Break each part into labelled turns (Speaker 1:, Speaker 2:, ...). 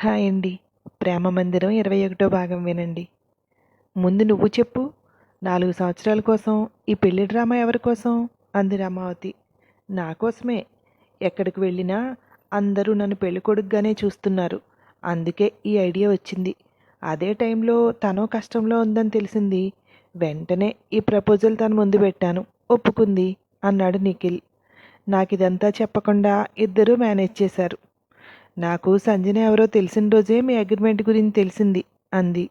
Speaker 1: Hi అండి. ప్రేమ మందిరం ఇరవై ఒకటో భాగం వినండి. ముందు నువ్వు చెప్పు నాలుగు సంవత్సరాల కోసం ఈ పెళ్ళి డ్రామా ఎవరి కోసం? అంది రామావతి. నా కోసమే. ఎక్కడికి వెళ్ళినా అందరూ నన్ను పెళ్ళి కొడుకుగానే చూస్తున్నారు. అందుకే ఈ ఐడియా వచ్చింది. అదే టైంలో తను కష్టంలో ఉందని తెలిసింది. వెంటనే ఈ ప్రపోజల్ తను ముందు పెట్టాను. ఒప్పుకుంది అన్నాడు నిఖిల్. నాకు ఇదంతా చెప్పకుండా ఇద్దరూ మేనేజ్ చేశారు. నాకు సంజన ఎవరో తెలిసిన రోజే మీ అగ్రిమెంట్ గురించి తెలిసింది అంది.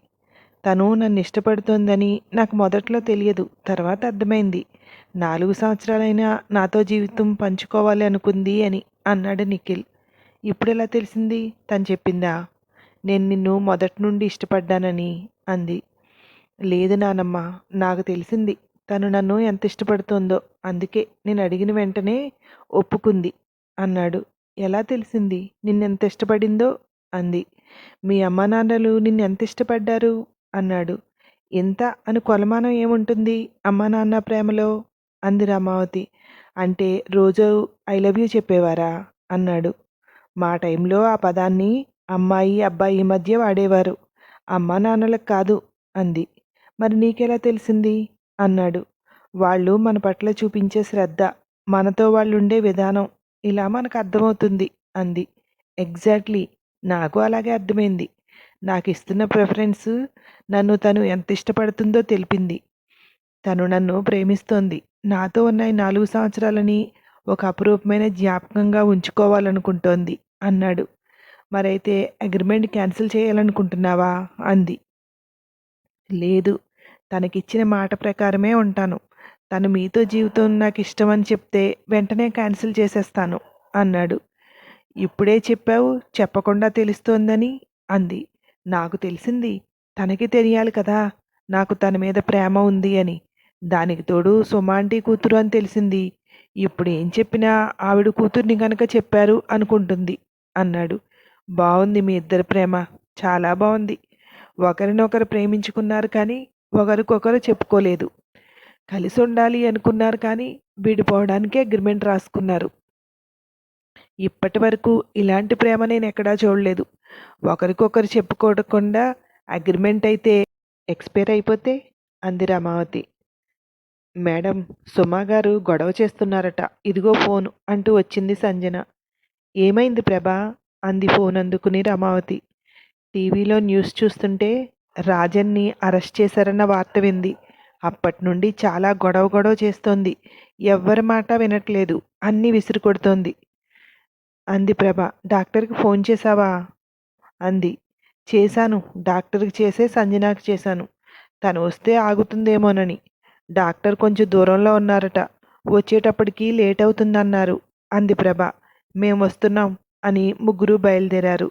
Speaker 1: తను నన్ను ఇష్టపడుతోందని నాకు మొదట్లో తెలియదు తర్వాత అర్థమైంది. నాలుగు సంవత్సరాలైనా నాతో జీవితం పంచుకోవాలి అనుకుంది అని అన్నాడు నిఖిల్. ఇప్పుడు ఎలా తెలిసింది? తను చెప్పిందా? నేను నిన్ను మొదటి నుండి ఇష్టపడ్డానని అంది. లేదు నానమ్మ నాకు తెలిసింది. తను నన్ను ఎంత ఇష్టపడుతోందో అందుకే నేను అడిగిన వెంటనే ఒప్పుకుంది అన్నాడు. ఎలా తెలిసింది? నిన్నెంత ఇష్టపడిందో? అంది. మీ అమ్మానాన్నలు నిన్నెంత ఇష్టపడ్డారు? అన్నాడు. ఎంత అని కొలమానం ఏముంటుంది అమ్మా నాన్న ప్రేమలో? అంది రామావతి. అంటే రోజు ఐ లవ్ యూ చెప్పేవారా? అన్నాడు. మా టైంలో ఆ పదాన్ని అమ్మాయి అబ్బాయి మధ్య వాడేవారు. అమ్మా నాన్నలకు కాదు అంది. మరి నీకెలా తెలిసింది? అన్నాడు. వాళ్ళు మన పట్ల చూపించే శ్రద్ధ మనతో వాళ్ళు ఉండే విధానం ఇలా మనకు అర్థమవుతుంది అంది. ఎగ్జాక్ట్లీ నాకు అలాగే అర్థమైంది. నాకు ఇస్తున్న ప్రిఫరెన్స్ నన్ను తను ఎంత ఇష్టపడుతుందో తెలిపింది. తను నన్ను ప్రేమిస్తోంది. నాతో ఉన్న ఈ నాలుగు సంవత్సరాలని ఒక అపురూపమైన జ్ఞాపకంగా ఉంచుకోవాలనుకుంటోంది అన్నాడు. మరైతే అగ్రిమెంట్ క్యాన్సిల్ చేయాలనుకుంటున్నావా? అంది. లేదు. తనకిచ్చిన మాట ప్రకారమే ఉంటాను. తను మీతో జీవితం నాకు ఇష్టమని చెప్తే వెంటనే క్యాన్సిల్ చేసేస్తాను అన్నాడు. ఇప్పుడే చెప్పావు చెప్పకుండా తెలుస్తోందని అంది. నాకు తెలిసింది తనకి తెలియాలి కదా నాకు తన మీద ప్రేమ ఉంది అని. దానికి తోడు సుమాంటి కూతురు అని తెలిసింది. ఇప్పుడు ఏం చెప్పినా ఆవిడ కూతుర్ని కనుక చెప్పారు అనుకుంటుంది అన్నాడు. బాగుంది మీ ఇద్దరి ప్రేమ చాలా బాగుంది ఒకరినొకరు ప్రేమించుకున్నారు కానీ ఒకరికొకరు చెప్పుకోలేదు. కలిసి ఉండాలి అనుకున్నారు కానీ విడిపోవడానికి అగ్రిమెంట్ రాసుకున్నారు. ఇప్పటి వరకు ఇలాంటి ప్రేమ నేను ఎక్కడా చూడలేదు. ఒకరికొకరు చెప్పుకోకుండా అగ్రిమెంట్ అయితే ఎక్స్పైర్ అయిపోతే అంది రమావతి. మేడం సుమా గారు గొడవ చేస్తున్నారట. ఇదిగో ఫోన్ అంటూ వచ్చింది సంజన. ఏమైంది ప్రభా? అంది ఫోన్ అందుకుని రమావతి. టీవీలో న్యూస్ చూస్తుంటే రాజన్ని అరెస్ట్ చేశారన్న వార్త వింది. అప్పటి నుండి చాలా గొడవ గొడవ చేస్తోంది. ఎవ్వరి మాట వినట్లేదు. అన్నీ విసిరి కొడుతోంది అంది ప్రభ. డాక్టర్కి ఫోన్ చేశావా? అంది. చేశాను. డాక్టర్కి చేసే సంజనాకి చేశాను. తను వస్తే ఆగుతుందేమోనని. డాక్టర్ కొంచెం దూరంలో ఉన్నారట. వచ్చేటప్పటికి లేట్ అవుతుందన్నారు అంది ప్రభ. మేము వస్తున్నాం అని ముగ్గురు బయలుదేరారు.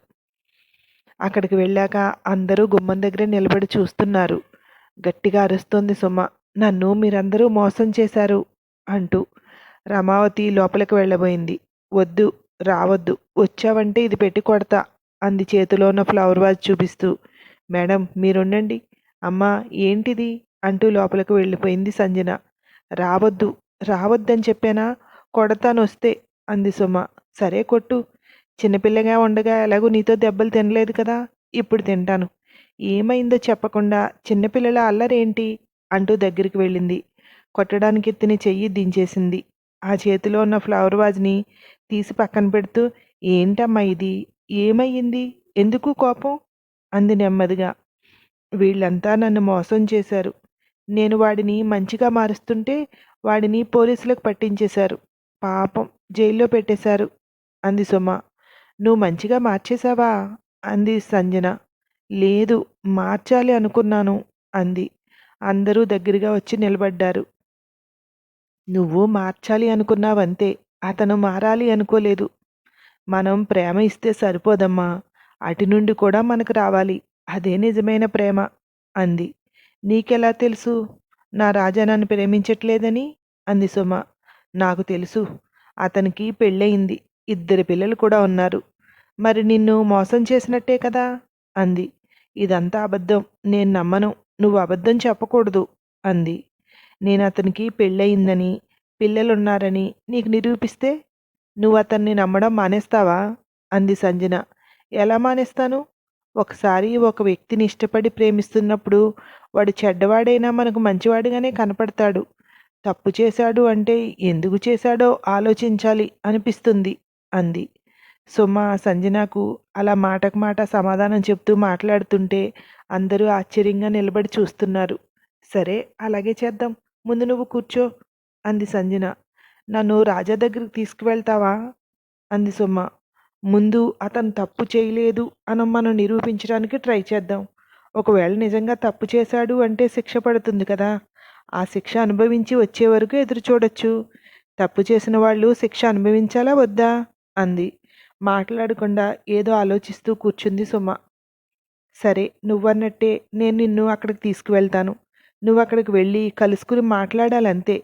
Speaker 1: అక్కడికి వెళ్ళాక అందరూ గుమ్మం దగ్గర నిలబడి చూస్తున్నారు. గట్టిగా అరుస్తోంది సుమ. నన్ను మీరందరూ మోసం చేశారు అంటూ రమావతి లోపలికి వెళ్ళబోయింది. వద్దు రావద్దు వచ్చావంటే ఇది పెట్టి కొడతా అంది చేతిలో ఉన్న ఫ్లవర్ వాజ్ చూపిస్తూ. మేడం మీరుండండి. అమ్మా ఏంటిది? అంటూ లోపలికి వెళ్ళిపోయింది సంజన. రావద్దు రావద్దని చెప్పానా? కొడతాను వస్తే అంది సుమ. సరే కొట్టు. చిన్నపిల్లగా ఉండగా ఎలాగో నీతో దెబ్బలు తినలేదు కదా. ఇప్పుడు తింటాను. ఏమైందో చెప్పకుండా చిన్నపిల్లల అల్లరేంటి అంటూ దగ్గరికి వెళ్ళింది. కొట్టడానికి ఎత్తిన చెయ్యి దించేసింది. ఆ చేతిలో ఉన్న ఫ్లవర్ వాజ్ని తీసి పక్కన పెడుతూ ఏంటమ్మా ఇది? ఏమయ్యింది? ఎందుకు కోపం? అంది నెమ్మదిగా. వీళ్ళంతా నన్ను మోసం చేశారు. నేను వాడిని మంచిగా మారుస్తుంటే వాడిని పోలీసులకు పట్టించేశారు. పాపం జైల్లో పెట్టేశారు. అంది సుమ. నువ్వు మంచిగా మార్చేశావా? అంది సంజన. లేదు మార్చాలి అనుకున్నాను అంది. అందరూ దగ్గరగా వచ్చి నిలబడ్డారు. నువ్వు మార్చాలి అనుకున్నావంతే అతను మారాలి అనుకోలేదు. మనం ప్రేమ ఇస్తే సరిపోదమ్మా అటు నుండి కూడా మనకు రావాలి అదే నిజమైన ప్రేమ అంది. నీకెలా తెలుసు? నా రాజా నన్ను ప్రేమించట్లేదని? అంది సుమ. నాకు తెలుసు అతనికి పెళ్ళయింది ఇద్దరు పిల్లలు కూడా ఉన్నారు. మరి నిన్ను మోసం చేసినట్టే కదా? అంది. ఇదంతా అబద్ధం. నేను నమ్మను. నువ్వు అబద్ధం చెప్పకూడదు అంది. నేను అతనికి పెళ్ళయిందని పిల్లలున్నారని నీకు నిరూపిస్తే నువ్వు అతన్ని నమ్మడం మానేస్తావా? అంది సంజన. ఎలా మానేస్తాను? ఒకసారి ఒక వ్యక్తిని ఇష్టపడి ప్రేమిస్తున్నప్పుడు వాడు చెడ్డవాడైనా మనకు మంచివాడిగానే కనపడతాడు. తప్పు చేశాడు అంటే ఎందుకు చేశాడో ఆలోచించాలి అనిపిస్తుంది అంది. సుమ సంజనకు అలా మాటకు మాట సమాధానం చెప్తూ మాట్లాడుతుంటే అందరూ ఆశ్చర్యంగా నిలబడి చూస్తున్నారు. సరే అలాగే చేద్దాం. ముందు నువ్వు కూర్చో అంది సంజన. నన్ను రాజా దగ్గరికి తీసుకువెళ్తావా? అంది సుమ ముందు అతను తప్పు చేయలేదు అని మనం నిరూపించడానికి ట్రై చేద్దాం. ఒకవేళ నిజంగా తప్పు చేశాడు అంటే శిక్ష పడుతుంది కదా. ఆ శిక్ష అనుభవించి వచ్చే వరకు ఎదురు చూడొచ్చు. తప్పు చేసిన వాళ్ళు శిక్ష అనుభవించాలా వద్దా? అంది. మాట్లాడకుండా ఏదో ఆలోచిస్తూ కూర్చుంది సుమ. సరే నువ్వన్నట్టే నేను నిన్ను అక్కడికి తీసుకువెళ్తాను. నువ్వు అక్కడికి వెళ్ళి కలుసుకుని మాట్లాడాలంతే.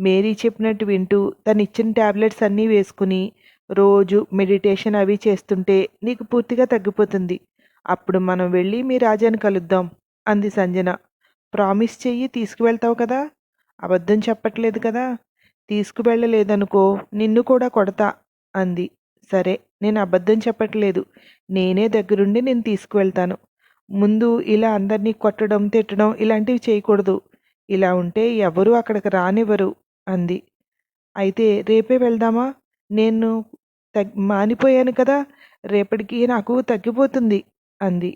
Speaker 1: మేరీ చెప్పినట్టు వింటూ తను ఇచ్చిన ట్యాబ్లెట్స్ అన్నీ వేసుకుని రోజు మెడిటేషన్ అవి చేస్తుంటే నీకు పూర్తిగా తగ్గిపోతుంది. అప్పుడు మనం వెళ్ళి మీ రాజాని కలుద్దాం అంది సంజన. ప్రామిస్ చెయ్యి తీసుకువెళ్తావు కదా? అబద్ధం చెప్పట్లేదు కదా? తీసుకువెళ్ళలేదనుకో నిన్ను కూడా కొడతా అంది. సరే నేను అబద్ధం చెప్పట్లేదు. నేనే దగ్గరుండి నేను తీసుకువెళ్తాను. ముందు ఇలా అందరినీ కొట్టడం తిట్టడం ఇలాంటివి చేయకూడదు. ఇలా ఉంటే ఎవరూ అక్కడికి రానివ్వరు అంది. అయితే రేపే వెళ్దామా? నేను తగ్ మానిపోయాను కదా రేపటికి నాకు తగ్గిపోతుంది అంది.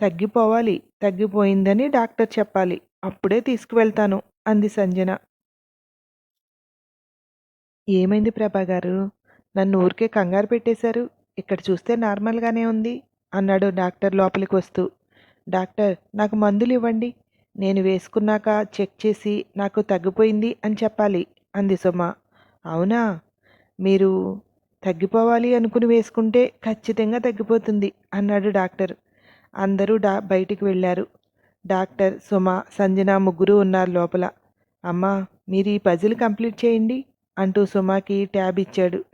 Speaker 1: తగ్గిపోవాలి తగ్గిపోయిందని డాక్టర్ చెప్పాలి. అప్పుడే తీసుకువెళ్తాను అంది సంజన. ఏమైంది ప్రభా గారు నన్ను ఊరికే కంగారు పెట్టేశారు. ఇక్కడ చూస్తే నార్మల్గానే ఉంది అన్నాడు డాక్టర్ లోపలికి వస్తూ. డాక్టర్ నాకు మందులు ఇవ్వండి. నేను వేసుకున్నాక చెక్ చేసి నాకు తగ్గిపోయింది అని చెప్పాలి అంది సుమ. అవునా? మీరు తగ్గిపోవాలి అనుకుని వేసుకుంటే ఖచ్చితంగా తగ్గిపోతుంది అన్నాడు డాక్టర్. అందరూ డా బయటికి వెళ్ళారు. డాక్టర్ సుమ సంజన ముగ్గురు ఉన్నారు లోపల. అమ్మా మీరు ఈ పజిల్ కంప్లీట్ చేయండి అంటూ సుమాకి ట్యాబ్ ఇచ్చాడు.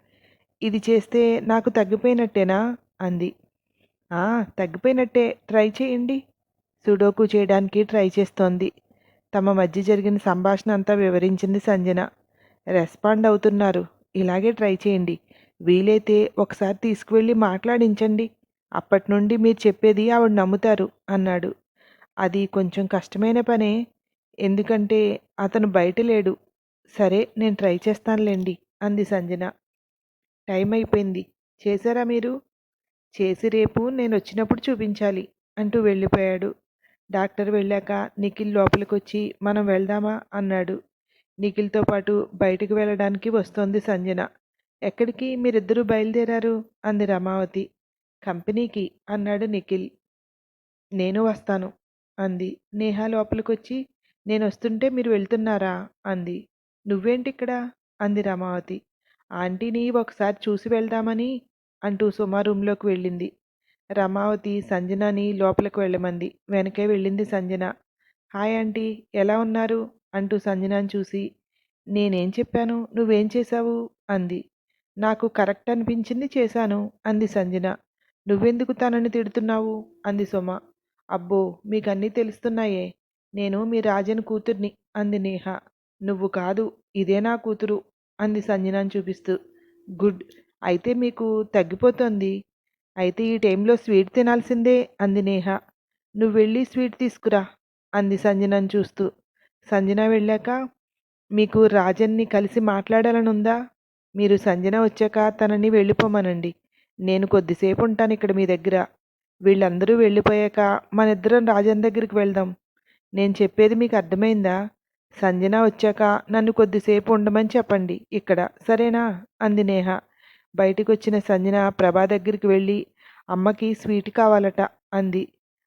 Speaker 1: ఇది చేస్తే నాకు తగ్గిపోయినట్టేనా? అంది. "ఆ, తగ్గిపోయినట్టే. ట్రై చేయండి. సుడోకు చేయడానికి ట్రై చేస్తోంది. తమ మధ్య జరిగిన సంభాషణ అంతా వివరించింది సంజన. రెస్పాండ్ అవుతున్నారు. ఇలాగే ట్రై చేయండి. వీలైతే ఒకసారి తీసుకువెళ్ళి మాట్లాడించండి. అప్పటి నుండి మీరు చెప్పేది ఆవిడ నమ్ముతారు అన్నాడు. అది కొంచెం కష్టమైన పనే. ఎందుకంటే అతను బయట లేడు. సరే నేను ట్రై చేస్తానులేండి అంది సంజన. టైం అయిపోయింది చేశారా మీరు? చేసి రేపు నేను వచ్చినప్పుడు చూపించాలి అంటూ వెళ్ళిపోయాడు. డాక్టర్ వెళ్ళాక నిఖిల్ లోపలికొచ్చి మనం వెళ్దామా? అన్నాడు. నిఖిల్తో పాటు బయటకు వెళ్ళడానికి వస్తోంది సంజన. ఎక్కడికి? మీరిద్దరూ బయలుదేరారు? అంది రమావతి. కంపెనీకి అన్నాడు నిఖిల్. నేను వస్తాను అంది. నేహ లోపలికొచ్చి నేను వస్తుంటే మీరు వెళ్తున్నారా? అంది. నువ్వేంటి ఇక్కడ అంది రమావతి. ఆంటీని ఒకసారి చూసి వెళ్దామని అంటూ సుమ రూమ్లోకి వెళ్ళింది. రమావతి సంజనని లోపలికి వెళ్ళమంది. వెనకే వెళ్ళింది సంజన. హాయ్ ఆంటీ ఎలా ఉన్నారు? అంటూ సంజనని చూసి నేనేం చెప్పాను? నువ్వేం చేశావు? అంది. నాకు కరెక్ట్ అనిపించింది చేశాను అంది సంజన. నువ్వెందుకు తనని తిడుతున్నావు? అంది సుమ. అబ్బో మీకన్నీ తెలుస్తున్నాయే. నేను మీ రాజన్ కూతుర్ని అంది నేహ. నువ్వు కాదు ఇదే నా కూతురు అంది సంజనాన్ని చూపిస్తూ. గుడ్. అయితే మీకు తగ్గిపోతుంది. అయితే ఈ టైంలో స్వీట్ తినాల్సిందే అంది నేహ. నువ్వు వెళ్ళి స్వీట్ తీసుకురా అంది సంజనని చూస్తూ. సంజన వెళ్ళాక మీకు రాజన్ని కలిసి మాట్లాడాలని ఉందా మీరు సంజన వచ్చాక తనని వెళ్ళిపోమనండి. నేను కొద్దిసేపు ఉంటాను ఇక్కడ మీ దగ్గర. వీళ్ళందరూ వెళ్ళిపోయాక మన ఇద్దరం రాజన్ దగ్గరికి వెళ్దాం. నేను చెప్పేది మీకు అర్థమైందా? సంజన వచ్చాక నన్ను కొద్దిసేపు ఉండమని చెప్పండి. ఇక్కడ సరేనా? అంది నేహ. బయటికి వచ్చిన సంజన ప్రభా దగ్గరికి వెళ్ళి అమ్మకి స్వీట్ కావాలట అంది.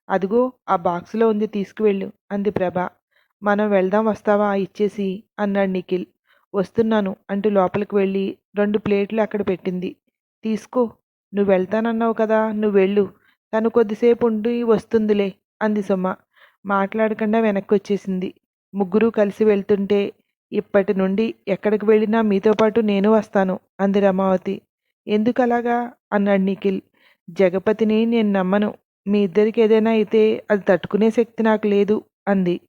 Speaker 1: అదిగో ఆ బాక్స్లో ఉంది తీసుకువెళ్ళు అంది ప్రభ. మనం వెళ్దాం వస్తావా? ఇచ్చేసి అన్నాడు నిఖిల్. వస్తున్నాను అంటూ లోపలికి వెళ్ళి రెండు ప్లేట్లు అక్కడ పెట్టింది. తీసుకో నువ్వు వెళ్తానన్నావు కదా నువ్వు వెళ్ళు. తను కొద్దిసేపు ఉండి వస్తుందిలే అంది సుమ మాట్లాడకుండా వెనక్కి వచ్చేసింది ముగ్గురు కలిసి వెళ్తుంటే ఇప్పటి నుండి ఎక్కడికి వెళ్ళినా మీతో పాటు నేను వస్తాను అంది రమావతి. ఎందుకలాగా? అన్నాడు నిఖిల్. జగపతిని నేను నమ్మను. మీ ఇద్దరికి ఏదైనా అయితే అది తట్టుకునే శక్తి నాకు లేదు అంది.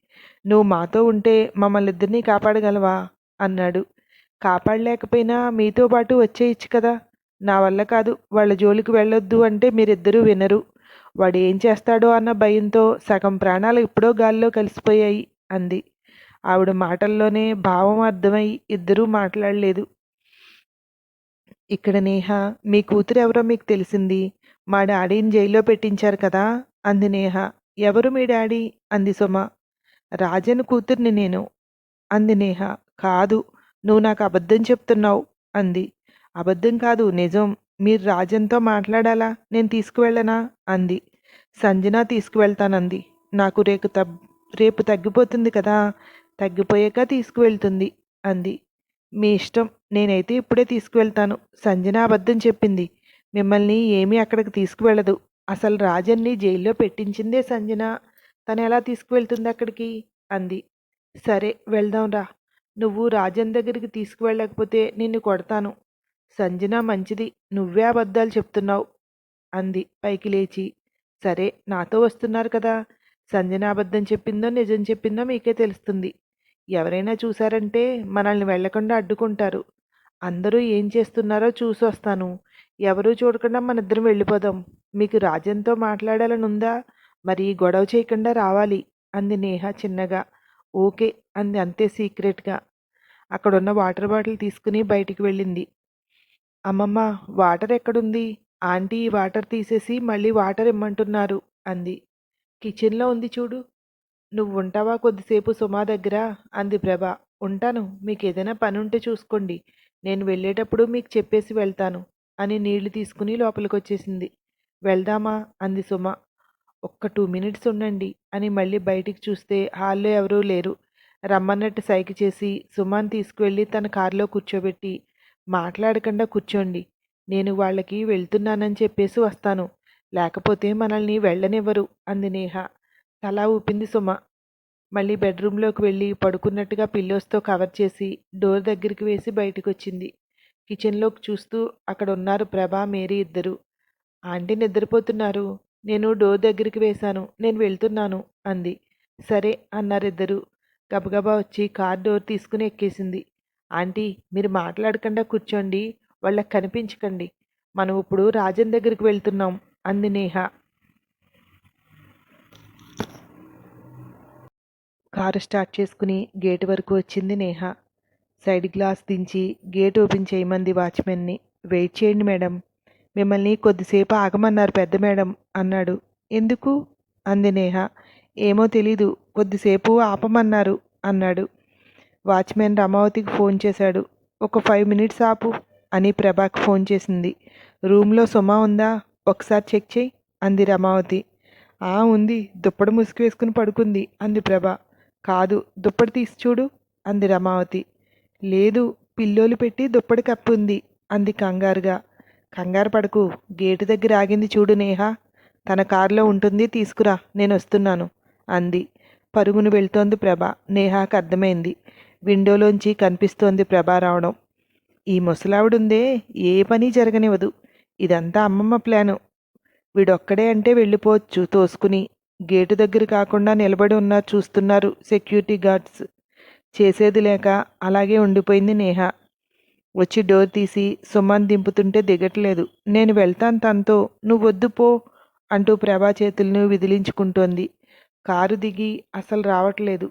Speaker 1: నువ్వు మాతో ఉంటే మమ్మల్ని ఇద్దరినీ కాపాడగలవా? అన్నాడు. కాపాడలేకపోయినా మీతో పాటు వచ్చేయచ్చు కదా? నా వల్ల కాదు. వాళ్ళ జోలికి వెళ్ళొద్దు అంటే మీరిద్దరూ వినరు. వాడు ఏం చేస్తాడో అన్న భయంతో సగం ప్రాణాలు ఇప్పుడో గాల్లో కలిసిపోయాయి. అంది. ఆవిడ మాటల్లోనే భావం అర్థమై ఇద్దరూ మాట్లాడలేదు. ఇక్కడ నేహ మీ కూతురు ఎవరో మీకు తెలిసింది. మా డాడీని జైల్లో పెట్టించారు కదా? అంది నేహ. ఎవరు మీ డాడీ? అంది సుమ. రాజన్ కూతుర్ని నేను అంది నేహ. కాదు నువ్వు నాకు అబద్ధం చెప్తున్నావు అంది. అబద్ధం కాదు నిజం. మీరు రాజన్తో మాట్లాడాలా? నేను తీసుకువెళ్ళనా? అంది. సంజన తీసుకువెళ్తానంది. నాకు రేపు తబ్ రేపు తగ్గిపోతుంది కదా తగ్గిపోయాక తీసుకువెళ్తుంది అంది. మీ ఇష్టం నేనైతే ఇప్పుడే తీసుకువెళ్తాను సంజన అబద్ధం చెప్పింది. మిమ్మల్ని ఏమీ అక్కడికి తీసుకువెళ్ళదు. అసలు రాజన్ని జైల్లో పెట్టించిందే సంజన. తను ఎలా తీసుకువెళ్తుంది అక్కడికి? అంది. సరే వెళ్దాంరా నువ్వు రాజన్ దగ్గరికి తీసుకువెళ్ళకపోతే నిన్ను కొడతాను. సంజన మంచిది నువ్వే అబద్ధాలు చెప్తున్నావు అంది పైకి లేచి. సరే నాతో వస్తున్నారు కదా సంజన అబద్ధం చెప్పిందో నిజం చెప్పిందో మీకే తెలుస్తుంది. ఎవరైనా చూశారంటే మనల్ని వెళ్ళకుండా అడ్డుకుంటారు. అందరూ ఏం చేస్తున్నారో చూసి వస్తాను ఎవరూ చూడకుండా మన ఇద్దరం వెళ్ళిపోదాం. మీకు రాజంతో మాట్లాడాలని ఉందా మరి గొడవ చేయకుండా రావాలి అంది నేహ చిన్నగా. ఓకే అంది అంతే సీక్రెట్గా. అక్కడున్న వాటర్ బాటిల్ తీసుకుని బయటికి వెళ్ళింది. అమ్మమ్మ వాటర్ ఎక్కడుంది? ఆంటీ ఈ వాటర్ తీసేసి మళ్ళీ వాటర్ ఇమ్మంటున్నారు అంది. కిచెన్లో ఉంది చూడు. నువ్వు ఉంటావా కొద్దిసేపు సుమా దగ్గర? అంది ప్రభ. ఉంటాను. మీకు ఏదైనా పని ఉంటే చూసుకోండి. నేను వెళ్ళేటప్పుడు మీకు చెప్పేసి వెళ్తాను అని నీళ్ళు తీసుకుని లోపలికి వచ్చేసింది వెళ్దామా? అంది సుమ. ఒక్క టూ మినిట్స్ ఉండండి అని మళ్ళీ బయటికి చూస్తే హాల్లో ఎవరూ లేరు. రమ్మన్నట్టు సైకి చేసి సుమాన్ తీసుకువెళ్ళి తన కారులో కూర్చోబెట్టి మాట్లాడకుండా కూర్చోండి. నేను వాళ్ళకి వెళ్తున్నానని చెప్పేసి వస్తాను. లేకపోతే మనల్ని వెళ్ళనివ్వరు అంది నేహ. తలా ఊపింది సుమ. మళ్ళీ బెడ్రూమ్లోకి వెళ్ళి పడుకున్నట్టుగా పిల్లోస్తో కవర్ చేసి డోర్ దగ్గరికి వేసి బయటకు వచ్చింది కిచెన్లోకి చూస్తూ అక్కడ ఉన్నారు ప్రభా మేరీ ఇద్దరు. ఆంటీ నిద్రపోతున్నారు. నేను డోర్ దగ్గరికి వేశాను. నేను వెళ్తున్నాను అంది. సరే అన్నారిద్దరు గబగబా వచ్చి కార్ డోర్ తీసుకుని ఎక్కేసింది. ఆంటీ మీరు మాట్లాడకుండా కూర్చోండి. వాళ్ళకి కనిపించకండి. మనం ఇప్పుడు రాజన్ దగ్గరికి వెళ్తున్నాం. అంది నేహ కారు స్టార్ట్ చేసుకుని గేటు వరకు వచ్చింది నేహ. సైడ్ గ్లాస్ దించి గేట్ ఓపెన్ చేయమంది వాచ్మెన్ని. వెయిట్ చేయండి మేడం. మిమ్మల్ని కొద్దిసేపు ఆగమన్నారు పెద్ద మేడం అన్నాడు. ఎందుకు? అంది నేహ. ఏమో తెలీదు. కొద్దిసేపు ఆపమన్నారు అన్నాడు. వాచ్మెన్ రమావతికి ఫోన్ చేశాడు. ఒక ఫైవ్ మినిట్స్ ఆపు అని ప్రభాకి ఫోన్ చేసింది. రూమ్లో సుమ ఉందా? ఒకసారి చెక్ చేయి. అంది రమావతి. ఆ ఉంది. దుప్పటి ముసుగు వేసుకుని పడుకుంది. అంది ప్రభ. కాదు దుప్పటి తీసి చూడు అంది రమావతి. లేదు పిల్లోలు పెట్టి దుప్పటి కప్పి ఉంది అంది కంగారుగా. కంగారు పడకు. గేటు దగ్గర ఆగింది చూడు నేహ. తన కారులో ఉంటుంది తీసుకురా నేను వస్తున్నాను అంది. పరుగును వెళ్తోంది ప్రభ. నేహాకు అర్థమైంది. విండోలోంచి కనిపిస్తోంది ప్రభ రావడం. ఈ ముసలావిడుందే ఏ పని జరగనివ్వదు. ఇదంతా అమ్మమ్మ ప్లాను. వీడొక్కడే అంటే వెళ్ళిపోవచ్చు. తోసుకుని గేటు దగ్గర కాకుండా నిలబడి ఉన్నారు చూస్తున్నారు సెక్యూరిటీ గార్డ్స్. చేసేది లేక అలాగే ఉండిపోయింది నేహ. వచ్చి డోర్ తీసి సుమన్ దింపుతుంటే దిగట్లేదు. నేను వెళ్తాను తనతో. నువ్వు వద్దు పో అంటూ ప్రభా చేతులను విదిలించుకుంటోంది. కారు దిగి అసలు రావట్లేదు.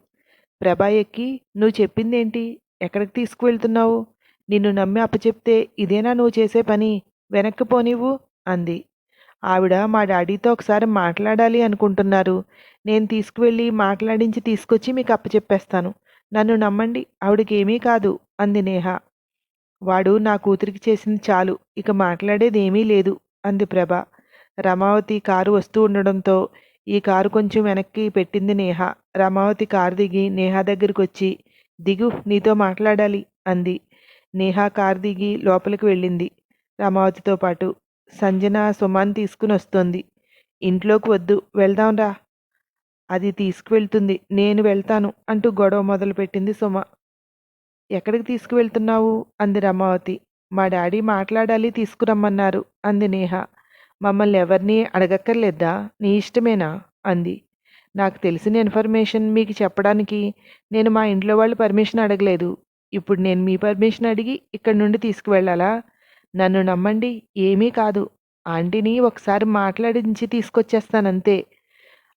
Speaker 1: ప్రభా ఎక్కి నువ్వు చెప్పిందేంటి? ఎక్కడికి తీసుకువెళ్తున్నావు? నిన్ను నమ్మి అప్పచెప్తే ఇదేనా నువ్వు చేసే పని? వెనక్కి పోనివ్వు అంది. ఆవిడ మా డాడీతో ఒకసారి మాట్లాడాలి అనుకుంటున్నారు. నేను తీసుకువెళ్ళి మాట్లాడించి తీసుకొచ్చి మీకు అప్పచెప్పేస్తాను. నన్ను నమ్మండి ఆవిడకి ఏమీ కాదు అంది నేహ. వాడు నా కూతురికి చేసింది చాలు ఇక మాట్లాడేది ఏమీ లేదు అంది ప్రభ. రమావతి కారు వస్తూ ఉండడంతో ఈ కారు కొంచెం వెనక్కి పెట్టింది నేహ. రమావతి కారు దిగి నేహ దగ్గరికి వచ్చి దిగు నీతో మాట్లాడాలి అంది. నేహ కారు దిగి లోపలికి వెళ్ళింది. రమావతితో పాటు సంజన సుమాన్ తీసుకుని వస్తోంది. ఇంట్లోకి వద్దు వెళ్దాంరా అది తీసుకువెళ్తుంది నేను వెళ్తాను అంటూ గొడవ మొదలుపెట్టింది సుమ. ఎక్కడికి తీసుకువెళ్తున్నావు? అంది రమావతి. మా డాడీ మాట్లాడాలి తీసుకురమ్మన్నారు అంది నేహ. మమ్మల్ని ఎవరిని అడగక్కర్లేదా నీ ఇష్టమేనా? అంది. నాకు తెలిసిన ఇన్ఫర్మేషన్ మీకు చెప్పడానికి నేను మా ఇంట్లో వాళ్ళు పర్మిషన్ అడగలేదు. ఇప్పుడు నేను మీ పర్మిషన్ అడిగి ఇక్కడి నుండి తీసుకువెళ్ళాలా? నన్ను నమ్మండి ఏమీ కాదు. ఆంటీని ఒకసారి మాట్లాడించి తీసుకొచ్చేస్తానంతే.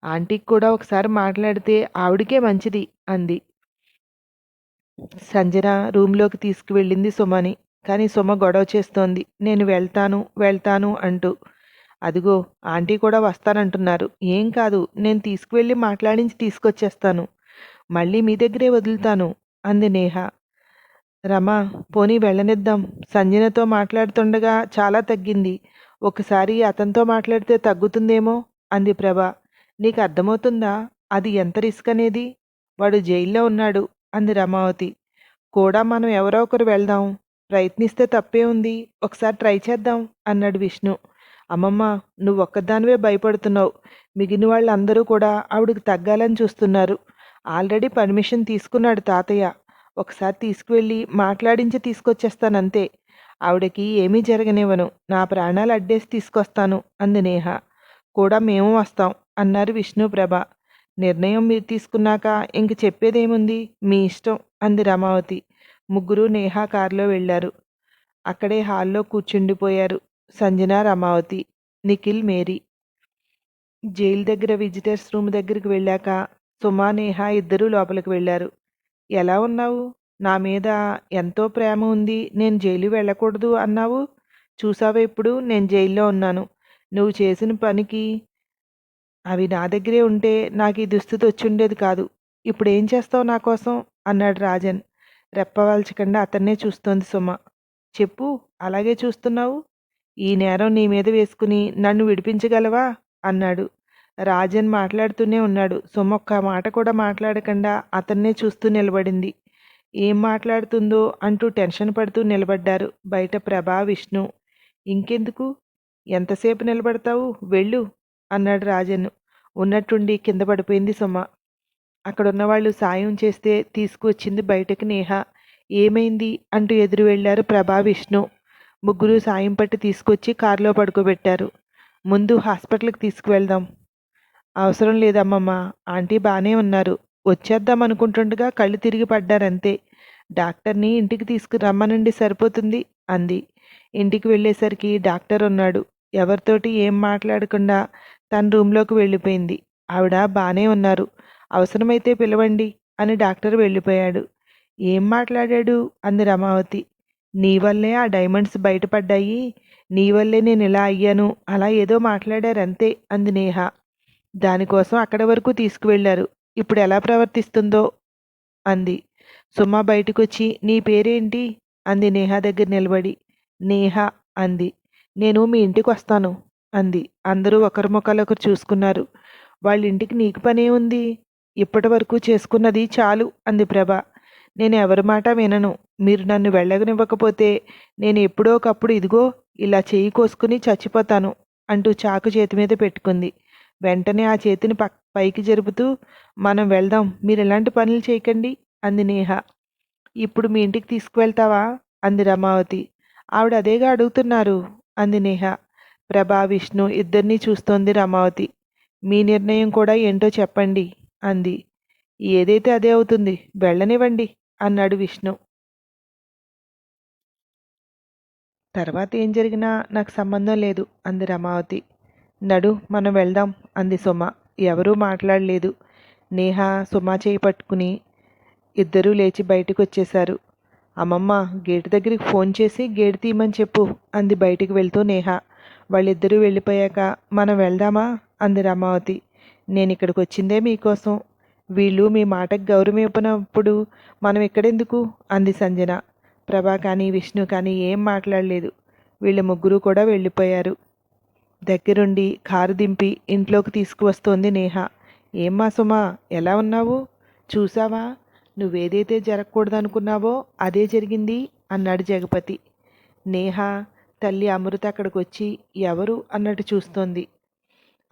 Speaker 1: ఆంటీకి కూడా ఒకసారి మాట్లాడితే ఆవిడకే మంచిది అంది. సంజన రూమ్లోకి తీసుకువెళ్ళింది సుమని. కానీ సుమ గొడవ చేస్తోంది. నేను వెళ్తాను వెళ్తాను అంటూ. అదిగో ఆంటీ కూడా వస్తానంటున్నారు. ఏం కాదు నేను తీసుకువెళ్ళి మాట్లాడించి తీసుకొచ్చేస్తాను. మళ్ళీ మీ దగ్గరే వదులుతాను అంది నేహ. రమా పోనీ వెళ్ళనిద్దాం. సంజనతో మాట్లాడుతుండగా చాలా తగ్గింది. ఒకసారి అతనితో మాట్లాడితే తగ్గుతుందేమో? అంది ప్రభ. నీకు అర్థమవుతుందా? అది ఎంత రిస్క్ అనేది? వాడు జైల్లో ఉన్నాడు అంది రమావతి. కూడా మనం ఎవరో ఒకరు వెళ్దాం. ప్రయత్నిస్తే తప్పే ఉంది. ఒకసారి ట్రై చేద్దాం అన్నాడు విష్ణు. అమ్మమ్మ నువ్వు ఒక్కదానివే భయపడుతున్నావు. మిగిలిన వాళ్ళందరూ కూడా ఆవిడకి తగ్గాలని చూస్తున్నారు. ఆల్రెడీ పర్మిషన్ తీసుకున్నాడు తాతయ్య. ఒకసారి తీసుకువెళ్ళి మాట్లాడించి తీసుకొచ్చేస్తానంతే ఆవిడకి ఏమీ జరగనివ్వను. నా ప్రాణాలు అడ్డేసి తీసుకొస్తాను అంది నేహ. కూడా మేము వస్తాం అన్నారు విష్ణు ప్రభ నిర్ణయం మీరు తీసుకున్నాక ఇంక చెప్పేదేముంది? మీ ఇష్టం అంది రమావతి. ముగ్గురు నేహ కారులో వెళ్ళారు. అక్కడే హాల్లో కూర్చుండిపోయారు సంజన రమావతి నిఖిల్ మేరీ. జైలు దగ్గర విజిటర్స్ రూమ్ దగ్గరికి వెళ్ళాక సుమా నేహ ఇద్దరూ లోపలికి వెళ్ళారు. ఎలా ఉన్నావు? నా మీద ఎంతో ప్రేమ ఉంది. నేను జైలు వెళ్ళకూడదు అన్నావు. చూసావా ఇప్పుడు? నేను జైల్లో ఉన్నాను. నువ్వు చేసిన పనికి అవి నా దగ్గరే ఉంటే నాకు ఈ దుస్థితి వచ్చుండేది కాదు. ఇప్పుడు ఏం చేస్తావు నా కోసం? అన్నాడు రాజన్. రెప్పవాల్చకుండా అతన్నే చూస్తోంది సుమ. చెప్పు అలాగే చూస్తున్నావు? ఈ నేరం నీ మీద వేసుకుని నన్ను విడిపించగలవా? అన్నాడు. రాజన్ మాట్లాడుతూనే ఉన్నాడు. సుమ ఒక్క మాట కూడా మాట్లాడకుండా అతన్నే చూస్తూ నిలబడింది. ఏం మాట్లాడుతుందో అంటూ టెన్షన్ పడుతూ నిలబడ్డారు బయట ప్రభా విష్ణు. ఇంకెందుకు? ఎంతసేపు నిలబడతావు? వెళ్ళు అన్నాడు రాజన్. ఉన్నట్టుండి కింద పడిపోయింది సుమ అక్కడున్న వాళ్ళు సాయం చేస్తే తీసుకువచ్చింది బయటకు నేహ. ఏమైంది? అంటూ ఎదురు వెళ్ళారు ప్రభా విష్ణు. ముగ్గురు సాయం పట్టి తీసుకొచ్చి కారులో పడుకోబెట్టారు. ముందు హాస్పిటల్కి తీసుకువెళ్దాం. అవసరం లేదమ్మమ్మ. ఆంటీ బాగానే ఉన్నారు. వచ్చేద్దాం అనుకుంటుండగా కళ్ళు తిరిగి పడ్డారంతే. డాక్టర్ని ఇంటికి తీసుకురమ్మనండి సరిపోతుంది అంది. ఇంటికి వెళ్ళేసరికి డాక్టర్ ఉన్నాడు. ఎవరితోటి ఏం మాట్లాడకుండా తన రూమ్లోకి వెళ్ళిపోయింది. ఆవిడ బాగానే ఉన్నారు. అవసరమైతే పిలవండి అని డాక్టర్ వెళ్ళిపోయాడు. ఏం మాట్లాడాడు? అంది రమావతి. నీ వల్లే ఆ డైమండ్స్ బయటపడ్డాయి. నీ వల్లే నేను ఇలా అయ్యాను. అలా ఏదో మాట్లాడారంతే అంది నేహ. దానికోసం అక్కడి వరకు తీసుకువెళ్ళారు ఇప్పుడు ఎలా ప్రవర్తిస్తుందో? అంది. సుమ బయటకొచ్చి నీ పేరేంటి? అంది నేహ దగ్గర నిలబడి. నేహ అంది. నేను మీ ఇంటికి వస్తాను అంది. అందరూ ఒకరి ముఖాలొకరు చూసుకున్నారు. వాళ్ళ ఇంటికి నీకు పనే ఉంది? ఇప్పటి వరకు చేసుకున్నది చాలు అంది ప్రభ. నేను ఎవరి మాట వినను. మీరు నన్ను వెళ్ళగనివ్వకపోతే నేను ఎప్పుడో ఒకప్పుడు ఇదిగో ఇలా చేయి కోసుకుని చచ్చిపోతాను అంటూ చాకు చేతి మీద పెట్టుకుంది. వెంటనే ఆ చేతిని పక్ పైకి జరుపుతూ మనం వెళ్దాం మీరు ఎలాంటి పనులు చేయకండి అంది నేహ. ఇప్పుడు మీ ఇంటికి తీసుకువెళ్తావా? అంది రమావతి. ఆవిడ అదేగా అడుగుతున్నారు అంది నేహ. ప్రభా విష్ణు ఇద్దరినీ చూస్తోంది రమావతి. మీ నిర్ణయం కూడా ఏంటో చెప్పండి అంది. ఏదైతే అదే అవుతుంది వెళ్ళనివ్వండి అన్నాడు విష్ణు. తర్వాత ఏం జరిగినా నాకు సంబంధం లేదు అంది రమావతి. నడు మనం వెళ్దాం అంది సుమ. ఎవరూ మాట్లాడలేదు. నేహ సుమ చేయి పట్టుకుని ఇద్దరూ లేచి బయటకు వచ్చేశారు అమ్మమ్మ గేటు దగ్గరికి ఫోన్ చేసి గేటు తీయమని చెప్పు అంది బయటికి వెళ్తూ నేహ. వాళ్ళిద్దరూ వెళ్ళిపోయాక మనం వెళ్దామా అంది రమావతి. నేను ఇక్కడికి వచ్చిందే మీకోసం. వీళ్ళు మీ మాటకు గౌరవం ఇవ్వనప్పుడు మనం ఇక్కడెందుకు అంది సంజన. ప్రభా కానీ విష్ణు కానీ ఏం మాట్లాడలేదు. వీళ్ళ ముగ్గురు కూడా వెళ్ళిపోయారు. దగ్గరుండి కారు దింపి ఇంట్లోకి తీసుకువస్తోంది నేహ. ఏమ్మా సుమా ఎలా ఉన్నావు? చూసావా నువ్వేదైతే జరగకూడదనుకున్నావో అదే జరిగింది అన్నాడు జగపతి. నేహ తల్లి అమృత అక్కడికి వచ్చి ఎవరు అన్నట్టు చూస్తోంది.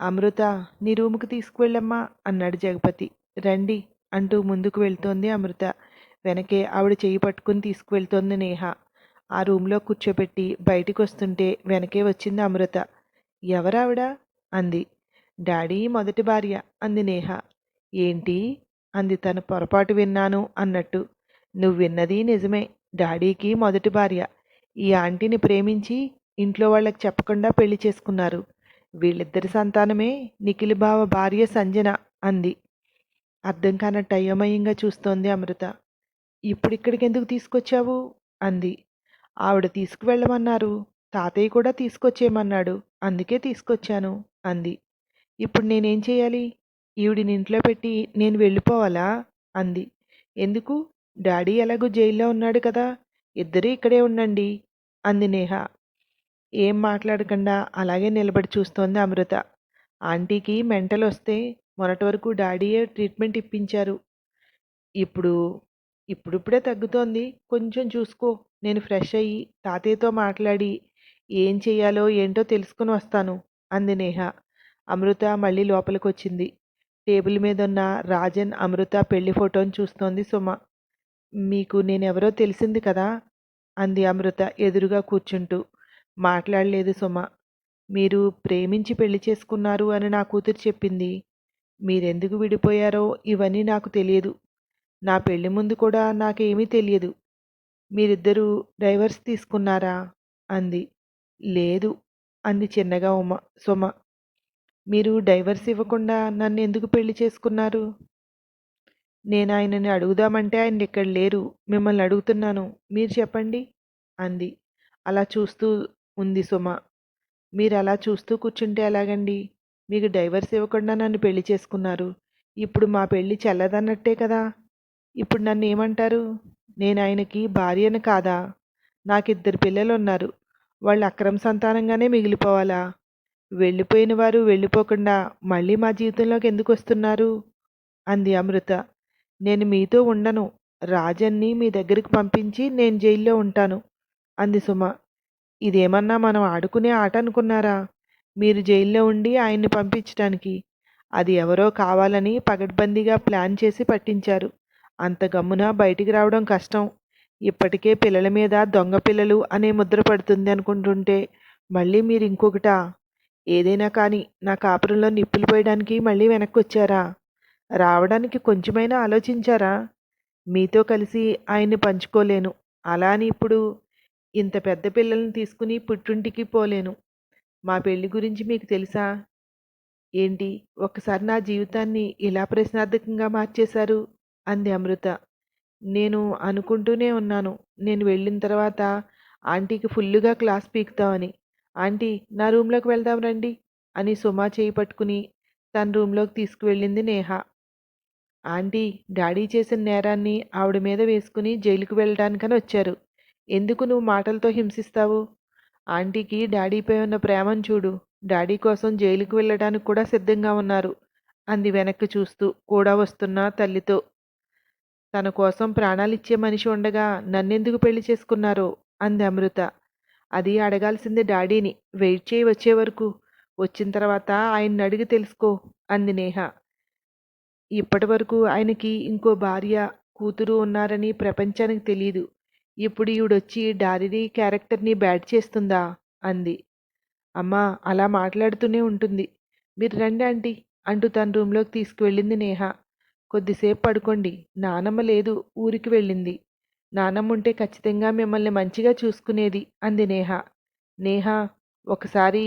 Speaker 1: అమృత నీ రూముకి తీసుకువెళ్ళమ్మా అన్నాడు జగపతి. రండి అంటూ ముందుకు వెళ్తోంది అమృత. వెనకే ఆవిడ చేయి పట్టుకుని తీసుకువెళ్తోంది నేహ. ఆ రూమ్లో కూర్చోబెట్టి బయటికి వస్తుంటే వెనకే వచ్చింది అమృత. ఎవరావిడ? అంది. డాడీ మొదటి భార్య అంది నేహ. ఏంటి? అంది తను పొరపాటు విన్నాను అన్నట్టు. నువ్వు విన్నది నిజమే. డాడీకి మొదటి భార్య. ఈ ఆంటీని ప్రేమించి ఇంట్లో వాళ్ళకి చెప్పకుండా పెళ్ళి చేసుకున్నారు. వీళ్ళిద్దరి సంతానమే నిఖిల్ బావ భార్య సంజన అంది. అర్థం కానట్టు అయోమయంగా చూస్తోంది అమృత. ఇప్పుడు ఇక్కడికి ఎందుకు తీసుకొచ్చావు? అంది. ఆవిడ తీసుకువెళ్ళమన్నారు. తాతయ్య కూడా తీసుకొచ్చేయమన్నాడు. అందుకే తీసుకొచ్చాను అంది. ఇప్పుడు నేనేం చేయాలి? ఈవిడిని ఇంట్లో పెట్టి నేను వెళ్ళిపోవాలా? అంది. ఎందుకు? డాడీ ఎలాగో జైల్లో ఉన్నాడు కదా ఇద్దరూ ఇక్కడే ఉండండి అంది నేహ. ఏం మాట్లాడకుండా అలాగే నిలబడి చూస్తోంది అమృత. ఆంటీకి మెంటల్ వస్తే మొన్నటి వరకు డాడీయే ట్రీట్మెంట్ ఇప్పించారు. ఇప్పుడు ఇప్పుడిప్పుడే తగ్గుతోంది. కొంచెం చూసుకో. నేను ఫ్రెష్ అయ్యి తాతయ్యతో మాట్లాడి ఏం చెయ్యాలో ఏంటో తెలుసుకుని వస్తాను అంది నేహ. అమృత మళ్ళీ లోపలికి వచ్చింది టేబుల్ మీద ఉన్న రాజన్ అమృత పెళ్ళి ఫోటోని చూస్తోంది సుమ. మీకు నేనెవరో తెలిసింది కదా? అంది అమృత ఎదురుగా కూర్చుంటూ. మాట్లాడలేదు సుమ. మీరు ప్రేమించి పెళ్ళి చేసుకున్నారు అని నా కూతురు చెప్పింది. మీరెందుకు విడిపోయారో ఇవన్నీ నాకు తెలియదు. నా పెళ్ళి ముందు కూడా నాకేమీ తెలియదు. మీరిద్దరూ డైవర్స్ తీసుకున్నారా? అంది. లేదు అంది చిన్నగా ఉమ సుమ. మీరు డైవర్స్ ఇవ్వకుండా నన్ను ఎందుకు పెళ్ళి చేసుకున్నారు? నేను ఆయనని అడుగుదామంటే ఆయన ఇక్కడ లేరు. మిమ్మల్ని అడుగుతున్నాను. మీరు చెప్పండి అంది. అలా చూస్తూ ఉంది సుమ. మీరు అలా చూస్తూ కూర్చుంటే ఎలాగండి? మీకు డైవర్స్ ఇవ్వకుండా నన్ను పెళ్ళి చేసుకున్నారు. ఇప్పుడు మా పెళ్ళి చెల్లదన్నట్టే కదా? ఇప్పుడు నన్ను ఏమంటారు? నేను ఆయనకి భార్యను కాదా? నాకు ఇద్దరు పిల్లలు ఉన్నారు వాళ్ళు అక్రమ సంతానంగానే మిగిలిపోవాలా? వెళ్ళిపోయిన వారు వెళ్ళిపోకుండా మళ్ళీ మా జీవితంలోకి ఎందుకు వస్తున్నారు? అంది అమృత. నేను మీతో ఉండను. రాజన్ని మీ దగ్గరికి పంపించి నేను జైల్లో ఉంటాను అంది సుమ. ఇదేమన్నా మనం ఆడుకునే ఆట అనుకున్నారా? మీరు జైల్లో ఉండి ఆయన్ని పంపించడానికి అది ఎవరో కావాలని పగడ్బందీగా ప్లాన్ చేసి పట్టించారు. అంత గమ్మున బయటికి రావడం కష్టం. ఇప్పటికే పిల్లల మీద దొంగ పిల్లలు అనే ముద్ర పడుతుంది అనుకుంటుంటే మళ్ళీ మీరు ఇంకొకటా? ఏదైనా కానీ నా కాపురంలో నిప్పులు పోయడానికి మళ్ళీ వెనక్కి వచ్చారా రావడానికి కొంచెమైనా ఆలోచించారా? మీతో కలిసి ఆయన్ని పంచుకోలేను. అలా అని ఇప్పుడు ఇంత పెద్ద పిల్లల్ని తీసుకుని పుట్టింటికి పోలేను. మా పెళ్ళి గురించి మీకు తెలుసా? ఏంటి? ఒక్కసారి నా జీవితాన్ని ఇలా ప్రశ్నార్థకంగా మార్చేశారు? అంది అమృత. నేను అనుకుంటూనే ఉన్నాను. నేను వెళ్ళిన తర్వాత ఆంటీకి ఫుల్లుగా క్లాస్ పీకుతామని ఆంటీ నా రూమ్లోకి వెళ్దాం రండి అని సుమా చేయి పట్టుకుని తన రూమ్లోకి తీసుకువెళ్ళింది నేహ. ఆంటీ డాడీ చేసిన నేరాన్ని ఆవిడ మీద వేసుకుని జైలుకు వెళ్ళడానికని వచ్చారు. ఎందుకు నువ్వు మాటలతో హింసిస్తావు? ఆంటీకి డాడీపై ఉన్న ప్రేమను చూడు. డాడీ కోసం జైలుకు వెళ్ళడానికి కూడా సిద్ధంగా ఉన్నారు అంది వెనక్కి చూస్తూ. కూడా వస్తున్న తల్లితో తన కోసం ప్రాణాలిచ్చే మనిషి ఉండగా నన్నెందుకు పెళ్ళి చేసుకున్నారో? అంది అమృత. అది అడగాల్సింది డాడీని. వెయిట్ చేయి వచ్చే వరకు. వచ్చిన తర్వాత ఆయన్ని అడిగి తెలుసుకో అంది నేహ. ఇప్పటి వరకు ఆయనకి ఇంకో భార్య కూతురు ఉన్నారని ప్రపంచానికి తెలియదు ఇప్పుడు ఈవిడొచ్చి డాడీని క్యారెక్టర్ని బ్యాడ్ చేస్తుందా? అంది. అమ్మా అలా మాట్లాడుతూనే ఉంటుంది. మీరు రండి ఆంటీ అంటూ తన రూమ్లోకి తీసుకువెళ్ళింది నేహ. కొద్దిసేపు పడుకోండి. నానమ్మ లేదు ఊరికి వెళ్ళింది. నానమ్మ ఉంటే ఖచ్చితంగా మిమ్మల్ని మంచిగా చూసుకునేది అంది నేహ. నేహ ఒకసారి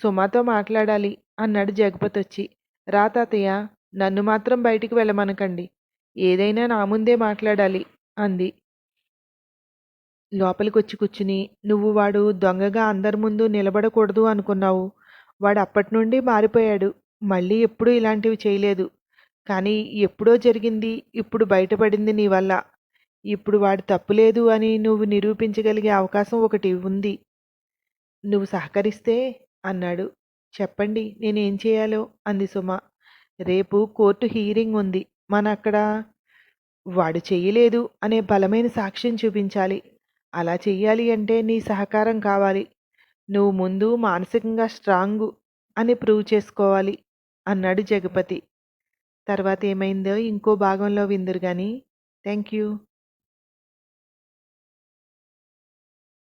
Speaker 1: సుమాతో మాట్లాడాలి అన్నాడు జగపతి వచ్చి రా తాతయ్య నన్ను మాత్రం బయటికి వెళ్ళమనకండి. ఏదైనా నా ముందే మాట్లాడాలి అంది. లోపలికొచ్చి కూర్చుని నువ్వు వాడు దొంగగా అందరి ముందు నిలబడకూడదు అనుకున్నావు. వాడు అప్పటి నుండి మారిపోయాడు. మళ్ళీ ఎప్పుడూ ఇలాంటివి చేయలేదు. కానీ ఎప్పుడో జరిగింది ఇప్పుడు బయటపడింది నీ వల్ల. ఇప్పుడు వాడు తప్పులేదు అని నువ్వు నిరూపించగలిగే అవకాశం ఒకటి ఉంది. నువ్వు సహకరిస్తే అన్నాడు. చెప్పండి నేనేం చేయాలో? అంది సుమ. రేపు కోర్టు హీరింగ్ ఉంది. మన అక్కడ వాడు చెయ్యలేదు అనే బలమైన సాక్ష్యం చూపించాలి. అలా చెయ్యాలి అంటే నీ సహకారం కావాలి. నువ్వు ముందు మానసికంగా స్ట్రాంగు అని ప్రూవ్ చేసుకోవాలి అన్నాడు జగపతి. తర్వాత ఏమైందో ఇంకో భాగంలో విందురు కానీ థ్యాంక్ యూ